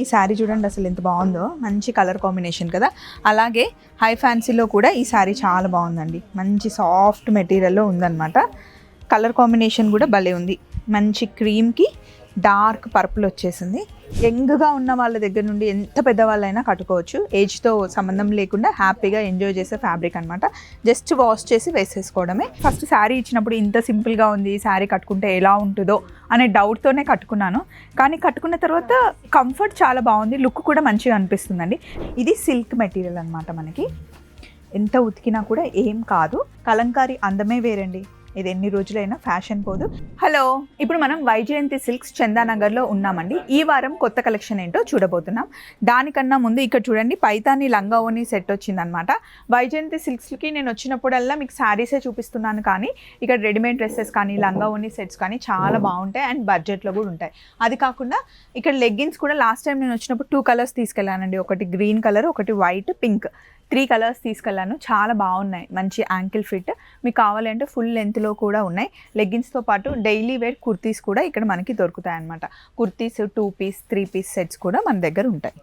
ఈ శారీ చూడండి అసలు ఎంత బాగుందో. మంచి కలర్ కాంబినేషన్ కదా. అలాగే హై ఫ్యాన్సీలో కూడా ఈ శారీ చాలా బాగుందండి. మంచి సాఫ్ట్ మెటీరియల్లో ఉందన్నమాట. కలర్ కాంబినేషన్ కూడా భలే ఉంది. మంచి క్రీమ్కి డార్క్ పర్పుల్ వచ్చేసింది. యంగ్గా ఉన్న వాళ్ళ దగ్గర నుండి ఎంత పెద్దవాళ్ళైనా కట్టుకోవచ్చు. ఏజ్తో సంబంధం లేకుండా హ్యాపీగా ఎంజాయ్ చేసే ఫ్యాబ్రిక్ అనమాట జస్ట్ వాష్ చేసి వేసేసుకోవడమే. ఫస్ట్ శారీ ఇచ్చినప్పుడు ఇంత సింపుల్గా ఉంది శారీ కట్టుకుంటే ఎలా ఉంటుందో అనే డౌట్తోనే కట్టుకున్నాను. కానీ కట్టుకున్న తర్వాత కంఫర్ట్ చాలా బాగుంది లుక్ కూడా మంచిగా అనిపిస్తుందండి. ఇది సిల్క్ మెటీరియల్ అనమాట మనకి. ఎంత ఉతికినా కూడా ఏం కాదు. కలంకారీ అందమే వేరండి. ఇది ఎన్ని రోజులైనా ఫ్యాషన్ పోదు. హలో ఇప్పుడు మనం వైజయంతి సిల్క్స్ చందానగర్లో ఉన్నామండి. ఈ వారం కొత్త కలెక్షన్ ఏంటో చూడబోతున్నాం. దానికన్నా ముందు ఇక్కడ చూడండి పైతాని లంగావోని సెట్ వచ్చిందనమాట వైజయంతి సిల్క్స్కి నేను వచ్చినప్పుడల్లా మీకు శారీసే చూపిస్తున్నాను కానీ ఇక్కడ రెడీమేడ్ డ్రెస్సెస్ కానీ లంగావోని సెట్స్ కానీ చాలా బాగుంటాయి అండ్ బడ్జెట్లో కూడా ఉంటాయి. అది కాకుండా ఇక్కడ లెగ్గిన్స్ కూడా లాస్ట్ టైం నేను వచ్చినప్పుడు టూ కలర్స్ తీసుకెళ్ళానండి. ఒకటి గ్రీన్ కలర్ ఒకటి వైట్ పింక్. త్రీ కలర్స్ తీసుకెళ్ళాను. చాలా బాగున్నాయి. మంచి యాంకిల్ ఫిట్. మీకు కావాలంటే ఫుల్ లెంత్లో కూడా ఉన్నాయి. లెగ్గిన్స్తో పాటు డైలీ వేర్ కుర్తీస్ కూడా ఇక్కడ మనకి దొరుకుతాయి అన్నమాట kurtis two piece three piece sets కూడా మన దగ్గర ఉంటాయి.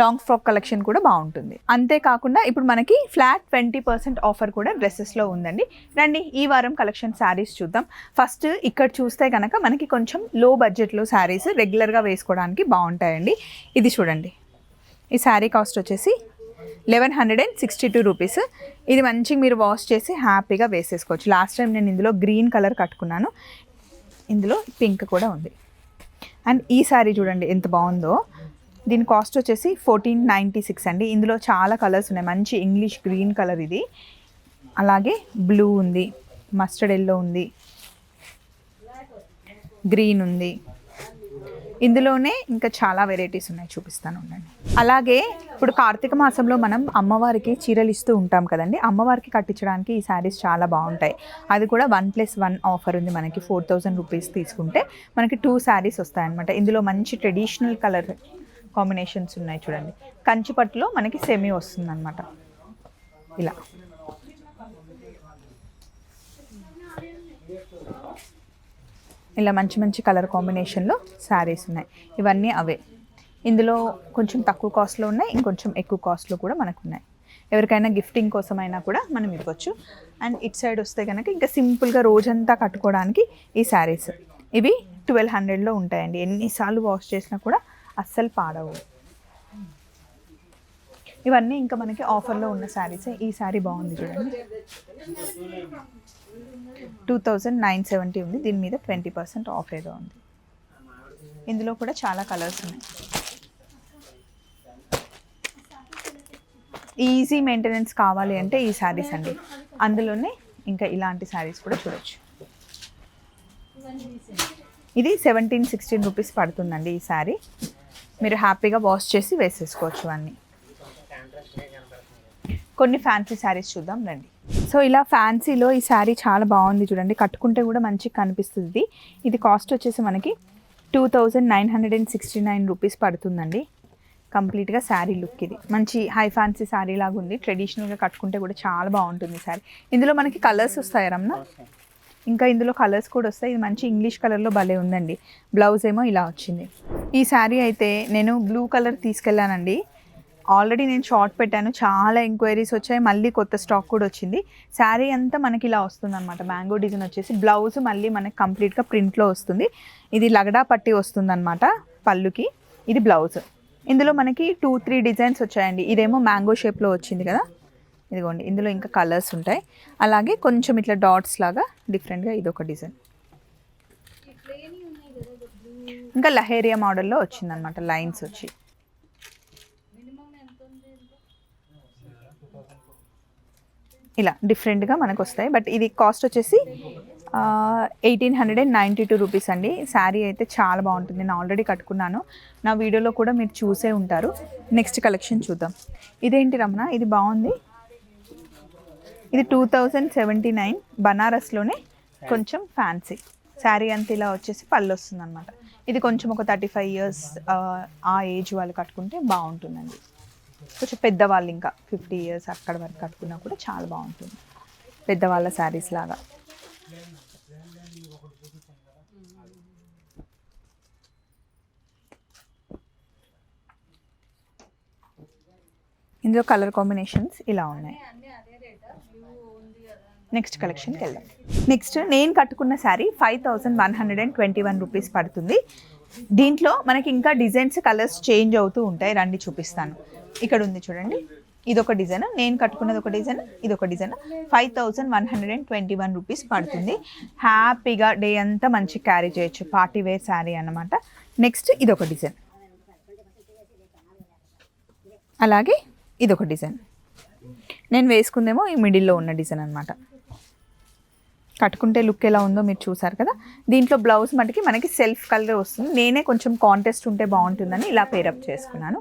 లాంగ్ ఫ్రాక్ కలెక్షన్ కూడా బాగుంటుంది. అంతేకాకుండా ఇప్పుడు మనకి ఫ్లాట్ ట్వంటీ పర్సెంట్ ఆఫర్ కూడా డ్రెస్సెస్లో ఉందండి. రండి ఈ వారం కలెక్షన్ శారీస్ చూద్దాం. ఫస్ట్ ఇక్కడ చూస్తే కనుక మనకి కొంచెం లో బడ్జెట్లో శారీస్ రెగ్యులర్గా వేసుకోవడానికి బాగుంటాయండి. ఇది చూడండి. ఈ శారీ కాస్ట్ వచ్చేసి eleven hundred and sixty two rupees. ఇది మంచిగా మీరు వాష్ చేసి హ్యాపీగా వేసేసుకోవచ్చు. లాస్ట్ టైం నేను ఇందులో గ్రీన్ కలర్ కట్టుకున్నాను. ఇందులో పింక్ కూడా ఉంది. అండ్ ఈ శారీ చూడండి ఎంత బాగుందో. దీని కాస్ట్ వచ్చేసి ఫోర్టీన్ నైంటీ సిక్స్ అండి. ఇందులో చాలా కలర్స్ ఉన్నాయి. మంచి ఇంగ్లీష్ గ్రీన్ కలర్ ఇది. అలాగే బ్లూ ఉంది. మస్టర్డ్ ఎల్లో ఉంది. గ్రీన్ ఉంది. ఇందులోనే ఇంకా చాలా వెరైటీస్ ఉన్నాయి చూపిస్తాను ఉండండి. అలాగే ఇప్పుడు కార్తీక మాసంలో మనం అమ్మవారికి చీరలు ఇస్తూ ఉంటాం కదండి. అమ్మవారికి కట్టించడానికి ఈ శారీస్ చాలా బాగుంటాయి. అది కూడా వన్ ప్లస్ వన్ ఆఫర్ ఉంది మనకి ఫోర్ థౌజండ్ రూపీస్ తీసుకుంటే మనకి టూ శారీస్ వస్తాయన్నమాట. ఇందులో మంచి ట్రెడిషనల్ కలర్ కాంబినేషన్స్ ఉన్నాయి చూడండి. కంచిపట్టులో మనకి సెమీ వస్తుంది అనమాట ఇలా. ఇలా మంచి మంచి కలర్ కాంబినేషన్లో శారీస్ ఉన్నాయి. ఇవన్నీ అవే. ఇందులో కొంచెం తక్కువ కాస్ట్లో ఉన్నాయి ఇంకొంచెం ఎక్కువ కాస్ట్లో కూడా మనకు ఉన్నాయి ఎవరికైనా గిఫ్టింగ్ కోసమైనా కూడా మనం ఇవ్వచ్చు. అండ్ ఇట్ సైడ్ వస్తే కనుక ఇంకా సింపుల్గా రోజంతా కట్టుకోవడానికి ఈ శారీస్. ఇవి ట్వెల్వ్ హండ్రెడ్లో ఉంటాయండి. ఎన్నిసార్లు వాష్ చేసినా కూడా అస్సలు పాడవు. ఇవన్నీ ఇంకా మనకి ఆఫర్లో ఉన్న శారీసే. ఈ శారీ బాగుంది చూడండి. టూ థౌజండ్ నైన్ సెవెంటీ ఉంది. దీని మీద ట్వంటీ పర్సెంట్ ఆఫ్ ఏదో ఉంది. ఇందులో కూడా చాలా కలర్స్ ఉన్నాయి. ఈజీ మెయింటెనెన్స్ కావాలి అంటే ఈ శారీస్ అండి. అందులోనే ఇంకా ఇలాంటి శారీస్ కూడా చూడొచ్చు. ఇది సెవెంటీన్ సిక్స్టీన్ రూపీస్ పడుతుందండి ఈ శారీ. మీరు హ్యాపీగా వాష్ చేసి వేసేసుకోవచ్చు అన్నీ. కొన్ని ఫ్యాన్సీ శారీస్ చూద్దాం రండి. సో ఇలా ఫ్యాన్సీలో ఈ శారీ చాలా బాగుంది చూడండి. కట్టుకుంటే కూడా మంచిగా కనిపిస్తుంది. ఇది కాస్ట్ వచ్చేసి మనకి two thousand nine hundred and sixty nine rupees పడుతుందండి. కంప్లీట్గా శారీ లుక్ ఇది. మంచి హై ఫ్యాన్సీ శారీ లాగా ఉంది ట్రెడిషనల్గా కట్టుకుంటే కూడా చాలా బాగుంటుంది శారీ. ఇందులో మనకి కలర్స్ వస్తాయి రమ్న ఇంకా ఇందులో కలర్స్ కూడా వస్తాయి. ఇది మంచి ఇంగ్లీష్ కలర్లో భలే ఉందండి. బ్లౌజ్ ఏమో ఇలా వచ్చింది. ఈ శారీ అయితే నేను బ్లూ కలర్ తీసుకెళ్ళానండి. ఆల్రెడీ నేను షార్ట్ పెట్టాను. చాలా ఎంక్వైరీస్ వచ్చాయి. మళ్ళీ కొత్త స్టాక్ కూడా వచ్చింది. శారీ అంతా మనకి ఇలా వస్తుంది అనమాట మ్యాంగో డిజైన్ వచ్చేసి బ్లౌజ్ మళ్ళీ మనకి కంప్లీట్గా ప్రింట్లో వస్తుంది. ఇది లగడా పట్టి వస్తుంది అనమాట పళ్ళుకి. ఇది బ్లౌజ్. ఇందులో మనకి టూ త్రీ డిజైన్స్ వచ్చాయండి. ఇదేమో మ్యాంగో షేప్లో వచ్చింది కదా? ఇదిగోండి. ఇందులో ఇంకా కలర్స్ ఉంటాయి. అలాగే కొంచెం ఇట్లా డాట్స్ లాగా డిఫరెంట్గా ఇది ఒక డిజైన్. ఇంకా లహేరియా మోడల్లో వచ్చిందనమాట లైన్స్ వచ్చి. ఇలా డిఫరెంట్గా మనకు వస్తాయి బట్ ఇది కాస్ట్ వచ్చేసి eighteen hundred and ninety two rupees అండి. శారీ అయితే చాలా బాగుంటుంది. నేను ఆల్రెడీ కట్టుకున్నాను. నా వీడియోలో కూడా మీరు చూసే ఉంటారు. నెక్స్ట్ కలెక్షన్ చూద్దాం. ఇదేంటి రమణ? ఇది బాగుంది. ఇది టూ థౌజండ్ సెవెంటీ నైన్ బనారస్లోనే కొంచెం ఫ్యాన్సీ. శారీ అంత ఇలా వచ్చేసి పళ్ళు వస్తుంది అనమాట ఇది కొంచెం ఒక థర్టీ ఫైవ్ ఇయర్స్ ఆ ఏజ్ వాళ్ళు కట్టుకుంటే బాగుంటుందండి. కొంచెం పెద్దవాళ్ళు ఇంకా ఫిఫ్టీ ఇయర్స్ అక్కడ వరకు కట్టుకున్నా కూడా చాలా బాగుంటుంది. పెద్దవాళ్ళ శారీస్ లాగా. ఇందులో కలర్ కాంబినేషన్స్ ఇలా ఉన్నాయి. నెక్స్ట్ కలెక్షన్కి వెళ్దాం. నెక్స్ట్ నేను కట్టుకున్న sari five thousand one hundred and twenty one rupees పడుతుంది. దీంట్లో మనకి ఇంకా డిజైన్స్ కలర్స్ చేంజ్ అవుతూ ఉంటాయి. రండి చూపిస్తాను. ఇక్కడ ఉంది చూడండి. ఇదొక డిజైన్. నేను కట్టుకున్నది ఒక డిజైన్ ఇది ఒక design. Five thousand one hundred and twenty one rupees పడుతుంది. హ్యాపీగా డే అంతా మంచి క్యారీ చేయొచ్చు. పార్టీ వేర్ శారీ అన్నమాట. నెక్స్ట్ ఇదొక డిజైన్. అలాగే ఇదొక డిజైన్. నేను వేసుకుందేమో ఈ మిడిల్లో ఉన్న డిజైన్ అనమాట కట్టుకుంటే లుక్ ఎలా ఉందో మీరు చూసారు కదా. దీంట్లో బ్లౌజ్ మటుకి మనకి సెల్ఫ్ కలర్ వస్తుంది. నేనే కొంచెం కాంటెస్ట్ ఉంటే బాగుంటుందని ఇలా పేరప్ చేసుకున్నాను.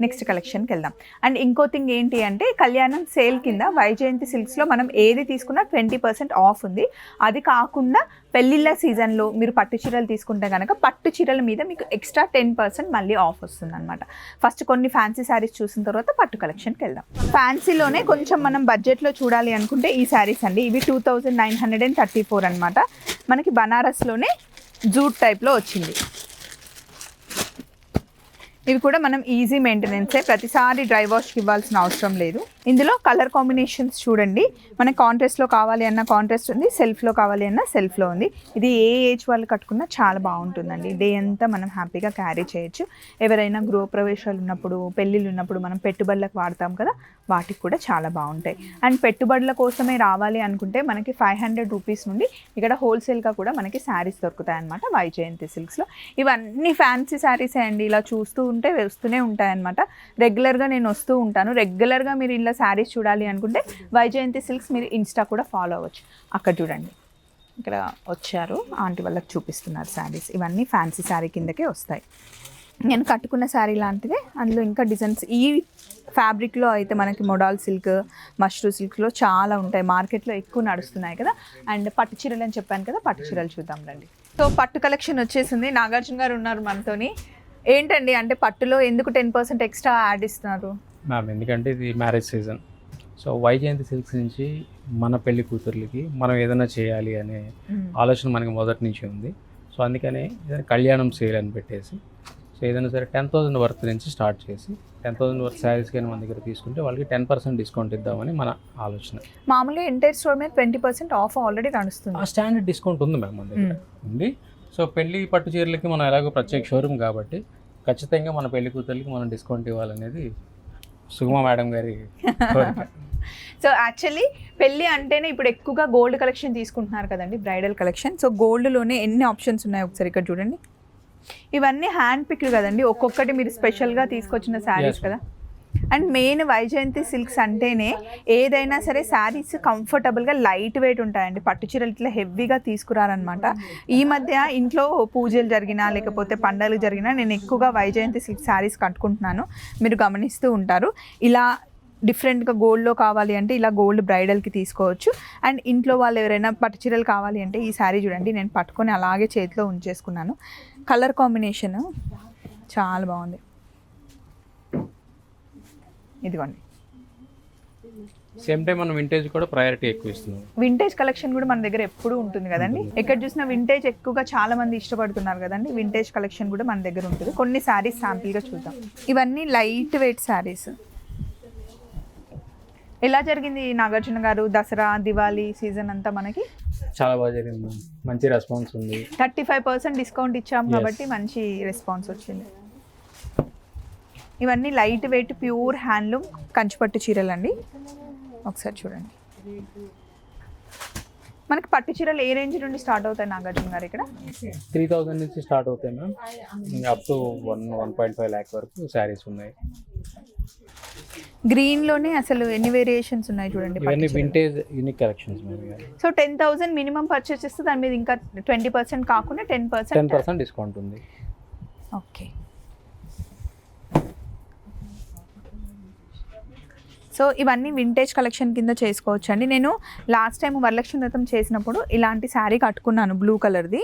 నెక్స్ట్ కలెక్షన్కి వెళ్దాం. అండ్ ఇంకో థింగ్ ఏంటి అంటే కళ్యాణం సేల్ కింద వైజయంతి సిల్క్స్లో మనం ఏది తీసుకున్నా ట్వంటీ పర్సెంట్ ఆఫ్ ఉంది. అది కాకుండా పెళ్ళిళ్ళ సీజన్లో మీరు పట్టు చీరలు తీసుకుంటే కనుక పట్టు చీరల మీద మీకు ఎక్స్ట్రా టెన్ పర్సెంట్ మళ్ళీ ఆఫ్ వస్తుంది అనమాట ఫస్ట్ కొన్ని ఫ్యాన్సీ శారీస్ చూసిన తర్వాత పట్టు కలెక్షన్కి వెళ్దాం. ఫ్యాన్సీలోనే కొంచెం మనం బడ్జెట్లో చూడాలి అనుకుంటే ఈ శారీస్ అండి. ఇవి two thousand nine hundred and thirty four అనమాట మనకి బనారస్లోనే జూట్ టైప్లో వచ్చింది. ఇవి కూడా మనం ఈజీ మెయింటెనెన్సే ప్రతిసారి డ్రై వాష్కి ఇవ్వాల్సిన అవసరం లేదు. ఇందులో కలర్ కాంబినేషన్స్ చూడండి. మన కాంట్రాస్ట్లో కావాలి అన్న కాంట్రాస్ట్ ఉంది సెల్ఫ్లో కావాలి అన్న సెల్ఫ్లో ఉంది. ఇది ఏ ఏజ్ వాళ్ళు కట్టుకున్నా చాలా బాగుంటుందండి. డే అంతా మనం హ్యాపీగా క్యారీ చేయొచ్చు. ఎవరైనా గృహ ప్రవేశాలు ఉన్నప్పుడు పెళ్ళిళ్ళు ఉన్నప్పుడు మనం పెట్టుబడులకు వాడతాం కదా వాటికి కూడా చాలా బాగుంటాయి. అండ్ పెట్టుబడుల కోసమే రావాలి అనుకుంటే మనకి ఫైవ్ హండ్రెడ్ రూపీస్ నుండి ఇక్కడ హోల్సేల్గా కూడా మనకి శారీస్ దొరుకుతాయి అనమాట వైజయంతి సిల్క్స్లో ఇవన్నీ ఫ్యాన్సీ శారీసే అండి. ఇలా చూస్తూ అనుకుంటే వస్తూనే ఉంటాయన్నమాట. రెగ్యులర్గా నేను వస్తూ ఉంటాను. రెగ్యులర్గా మీరు ఇలా శారీస్ చూడాలి అనుకుంటే వైజయంతి సిల్క్స్ మీరు ఇన్స్టా కూడా ఫాలో అవ్వచ్చు. అక్కడ చూడండి. ఇక్కడ వచ్చారు. ఆంటీ వాళ్ళకి చూపిస్తున్నారు శారీస్. ఇవన్నీ ఫ్యాన్సీ శారీ కిందకే వస్తాయి. నేను కట్టుకున్న శారీ లాంటిదే. అందులో ఇంకా డిజైన్స్ ఈ ఫ్యాబ్రిక్లో అయితే మనకి మొడాల్ సిల్క్ మష్రూ సిల్క్లో చాలా ఉంటాయి. మార్కెట్లో ఎక్కువ నడుస్తున్నాయి కదా. అండ్ పట్టు చీరలు అని చెప్పాను కదా. పట్టు చీరలు చూద్దాం రండి. సో పట్టు కలెక్షన్ వచ్చేసింది. నాగార్జున గారు ఉన్నారు మనతోని. ఏంటండి? అంటే పట్టులో ఎందుకు టెన్ పర్సెంట్ ఎక్స్ట్రా యాడ్ ఇస్తున్నారు? మ్యామ్ ఎందుకంటే ఇది marriage season so Vaijayanthi silks నుంచి మన పెళ్ళి కూతుర్లకి మనం ఏదైనా చేయాలి అనే ఆలోచన మనకి మొదటి నుంచి ఉంది. సో అందుకనే ఏదైనా కళ్యాణం సేల్ అని పెట్టేసి సో ఏదైనా సరే టెన్ థౌసండ్ వర్త్ నుంచి స్టార్ట్ చేసి టెన్ థౌసండ్ వర్త్ శారీస్ కానీ మన దగ్గర తీసుకుంటే వాళ్ళకి టెన్ పర్సెంట్ డిస్కౌంట్ ఇద్దామని మన ఆలోచన. మామూలుగా ఎంటైర్ స్టోర్ మీద ట్వంటీ పర్సెంట్ ఆఫ్ ఆల్రెడీ నడుస్తుంది. ఆ స్టాండర్డ్ డిస్కౌంట్ ఉంది మ్యామ్ మన దగ్గర. ఉంది. సో పెళ్ళి పట్టు చీరలకి మనం ఎలాగో ప్రత్యేక షోరూమ్ కాబట్టి ఖచ్చితంగా మన పెళ్ళి కూతుర్లకి మనం డిస్కౌంట్ ఇవ్వాలనేది సుగమ మేడం గారి సో యాక్చువల్లీ పెళ్ళి అంటేనే ఇప్పుడు ఎక్కువగా గోల్డ్ కలెక్షన్ తీసుకుంటున్నారు కదండి బ్రైడల్ కలెక్షన్ సో గోల్డ్లోనే ఎన్ని ఆప్షన్స్ ఉన్నాయి ఒకసారి ఇక్కడ చూడండి. ఇవన్నీ హ్యాండ్ పిక్డ్ కదండి ఒక్కొక్కటి మీరు స్పెషల్గా తీసుకొచ్చిన శారీస్ కదా. అండ్ మెయిన్ వైజయంతి సిల్క్స్ అంటేనే ఏదైనా సరే శారీస్ కంఫర్టబుల్గా లైట్ వెయిట్ ఉంటాయండి. పట్టు చీరలు ఇట్లా హెవీగా తీసుకురారనమాట ఈ మధ్య ఇంట్లో పూజలు జరిగినా లేకపోతే పండగలు జరిగినా నేను ఎక్కువగా వైజయంతి సిల్క్ శారీస్ కట్టుకుంటున్నాను. మీరు గమనిస్తూ ఉంటారు. ఇలా డిఫరెంట్గా గోల్డ్లో కావాలి అంటే ఇలా గోల్డ్ బ్రైడల్కి తీసుకోవచ్చు. అండ్ ఇంట్లో వాళ్ళు ఎవరైనా పట్టు చీరలు కావాలి అంటే ఈ శారీ చూడండి నేను పట్టుకొని అలాగే చేతిలో ఉంచేసుకున్నాను. కలర్ కాంబినేషన్ చాలా బాగుంది. ఇదిగోండి. సేమ్ టైం మనం వింటేజ్ కూడా ప్రయారిటీ ఎక్కువ ఇస్తున్నాం. వింటేజ్ కలెక్షన్ కూడా మన దగ్గర ఎప్పుడూ ఉంటుంది కదండి. ఎక్కడ చూసినా వింటేజ్ ఎక్కువగా చాలా మంది ఇష్టపడుతున్నారు కదండి. వింటేజ్ కలెక్షన్ కూడా మన దగ్గర ఉంటుంది. కొన్ని శారీస్ శాంపిల్గా చూద్దాం. ఇవన్నీ లైట్ వెయిట్ శారీస్ ఎలా జరిగింది నాగార్జున గారు దసరా దివాళీ సీజన్ అంతా మనకి? చాలా బాగా జరిగింది. మంచి రెస్పాన్స్ ఉంది. థర్టీ ఫైవ్ పర్సెంట్ డిస్కౌంట్ ఇచ్చాం కాబట్టి మంచి రెస్పాన్స్ వచ్చింది. ఇవన్నీ లైట్ వెయిట్ ప్యూర్ హ్యాండ్లూమ్ కంచిపట్టు చీరలు అండి ఒకసారి చూడండి. మనకి పట్టు చీరలు ఏ రేంజ్ నుండి స్టార్ట్ అవుతాయి నాగార్జున గారు ఇక్కడ? త్రీ థౌజండ్ నుంచి స్టార్ట్ అవుతాయి ma'am. Up to one one point five lakh వరకు శారీస్ ఉన్నాయి. గ్రీన్లోనే అసలు ఎన్ని వేరియేషన్స్ ఉన్నాయి చూడండి ఇవన్నీ vintage unique collections so ten thousand minimum purchase చేస్తే దాని మీద ఇంకా ట్వంటీ పర్సెంట్ కాకుండా ten ten percent percent discount ఉంది. ఓకే సో ఇవన్నీ వింటేజ్ కలెక్షన్ కింద చేసుకోవచ్చు అండి నేను లాస్ట్ టైం వరలక్ష్మి వ్రతం చేసినప్పుడు ఇలాంటి శారీ కట్టుకున్నాను బ్లూ కలర్ది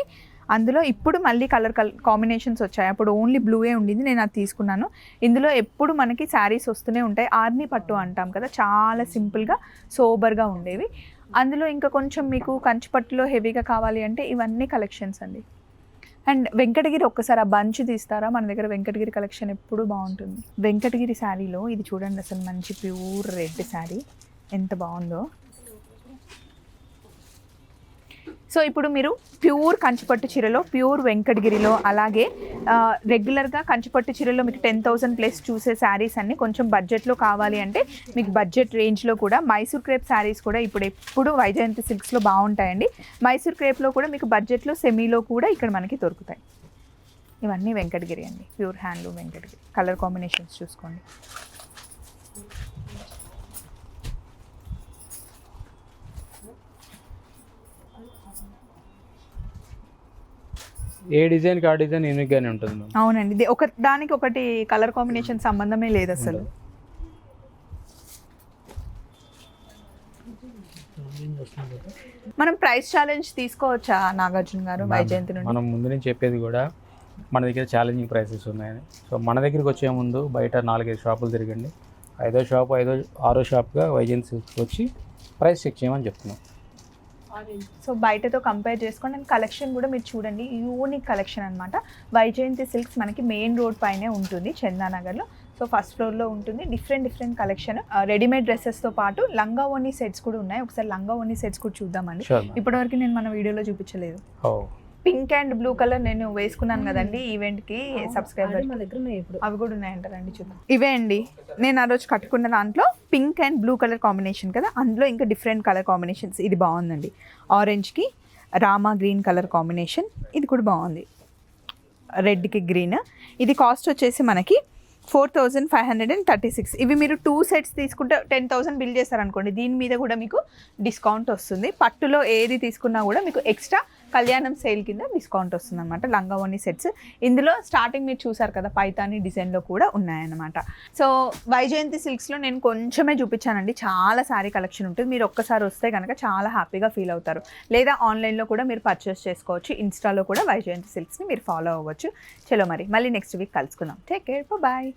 అందులో ఇప్పుడు మళ్ళీ కలర్ కల్ కాంబినేషన్స్ వచ్చాయి. అప్పుడు ఓన్లీ బ్లూయే ఉండింది నేను అది తీసుకున్నాను. ఇందులో ఎప్పుడు మనకి శారీస్ వస్తూనే ఉంటాయి. ఆర్ని పట్టు అంటాం కదా చాలా సింపుల్గా సోబర్గా ఉండేవి. అందులో ఇంకా కొంచెం మీకు కంచిపట్టులో హెవీగా కావాలి అంటే ఇవన్నీ కలెక్షన్స్ అండి. అండ్ వెంకటగిరి ఒక్కసారి ఆ బంచ్ తీస్తారా? మన దగ్గర వెంకటగిరి కలెక్షన్ ఎప్పుడు బాగుంటుంది. వెంకటగిరి శారీలో ఇది చూడండి అసలు మంచి ప్యూర్ రెడ్ శారీ. ఎంత బాగుందో. సో ఇప్పుడు మీరు ప్యూర్ కంచిపట్టు చీరలో ప్యూర్ వెంకటగిరిలో అలాగే రెగ్యులర్గా కంచిపట్టు చీరలో మీకు టెన్ థౌసండ్ ప్లస్ చూసే శారీస్ అన్ని కొంచెం బడ్జెట్లో కావాలి అంటే మీకు బడ్జెట్ రేంజ్లో కూడా మైసూర్ క్రేప్ శారీస్ కూడా ఇప్పుడు ఎప్పుడు వైజయంతి సిల్క్స్లో బాగుంటాయండి. మైసూర్ క్రేప్లో కూడా మీకు బడ్జెట్లో సెమీలో కూడా ఇక్కడ మనకి దొరుకుతాయి. ఇవన్నీ వెంకటగిరి అండి. Pure handloom Venkatagiri. Colour combinations చూసుకోండి. ఏ డిజైన్కి ఆ డిజైన్ యూనిక్గానే ఉంటుంది మ్యామ్ అవునండి. ఇది ఒక దానికి ఒకటి కలర్ కాంబినేషన్ సంబంధమే లేదు అసలు. మనం ప్రైస్ ఛాలెంజ్ తీసుకోవచ్చా నాగార్జున గారు వైజయంతి నుండి? మనం ముందు నుంచి చెప్పేది కూడా మన దగ్గర ఛాలెంజింగ్ ప్రైసెస్ ఉన్నాయని. సో మన దగ్గరికి వచ్చే ముందు బయట నాలుగైదు షాపులు తిరగండి. ఐదో షాప్ ఐదో ఆరో షాప్గా వైజెన్సీ వచ్చి ప్రైస్ చెక్ చేయమని చెప్తున్నాం. సో బయటతో కంపేర్ చేసుకోండి. అండ్ కలెక్షన్ కూడా మీరు చూడండి. యూనిక్ కలెక్షన్ అనమాట వైజయంతి సిల్క్స్ మనకి మెయిన్ రోడ్ పైనే ఉంటుంది చందానగర్లో. సో ఫస్ట్ ఫ్లోర్లో ఉంటుంది. డిఫరెంట్ డిఫరెంట్ కలెక్షన్ రెడీమేడ్ డ్రెస్సెస్తో పాటు లంగా ఓనీ సెట్స్ కూడా ఉన్నాయి. ఒకసారి లంగా ఓనీ సెట్స్ కూడా చూద్దామండి. ఇప్పటివరకు నేను మన వీడియోలో చూపించలేదు. ఓ పింక్ అండ్ బ్లూ కలర్ నేను వేసుకున్నాను కదండి ఈవెంట్కి సబ్స్క్రైబర్ మా దగ్గర ఉన్నాయి ఇప్పుడు. అవి కూడా ఉన్నాయంటారండి చూద్దాం. ఇవే అండి. నేను ఆ రోజు కట్టుకున్న దాంట్లో pink and blue colour combination కదా అందులో ఇంకా డిఫరెంట్ కలర్ కాంబినేషన్స్. ఇది బాగుందండి. ఆరెంజ్కి రామా గ్రీన్ కలర్ కాంబినేషన్. ఇది కూడా బాగుంది. రెడ్కి గ్రీన్. ఇది కాస్ట్ వచ్చేసి మనకి four thousand five hundred and thirty six. ఇవి మీరు టూ సెట్స్ తీసుకుంటే టెన్ థౌసండ్ బిల్ చేస్తారనుకోండి దీని మీద కూడా మీకు డిస్కౌంట్ వస్తుంది. పట్టులో ఏది తీసుకున్నా కూడా మీకు ఎక్స్ట్రా కళ్యాణం సేల్ కింద డిస్కౌంట్ వస్తుంది అనమాట లంగావోని సెట్స్ ఇందులో స్టార్టింగ్ మీరు చూసారు కదా పైతాని డిజైన్లో కూడా ఉన్నాయన్నమాట. సో వైజయంతి సిల్క్స్లో నేను కొంచెమే చూపించానండి. చాలా సారీ కలెక్షన్ ఉంటుంది. మీరు ఒక్కసారి వస్తే కనుక చాలా హ్యాపీగా ఫీల్ అవుతారు. లేదా ఆన్లైన్లో కూడా మీరు పర్చేస్ చేసుకోవచ్చు. ఇన్స్టాలో కూడా వైజయంతి సిల్క్స్ని మీరు ఫాలో అవ్వచ్చు. చలో మరి. మళ్ళీ నెక్స్ట్ వీక్ కలుసుకుందాం. Take care bye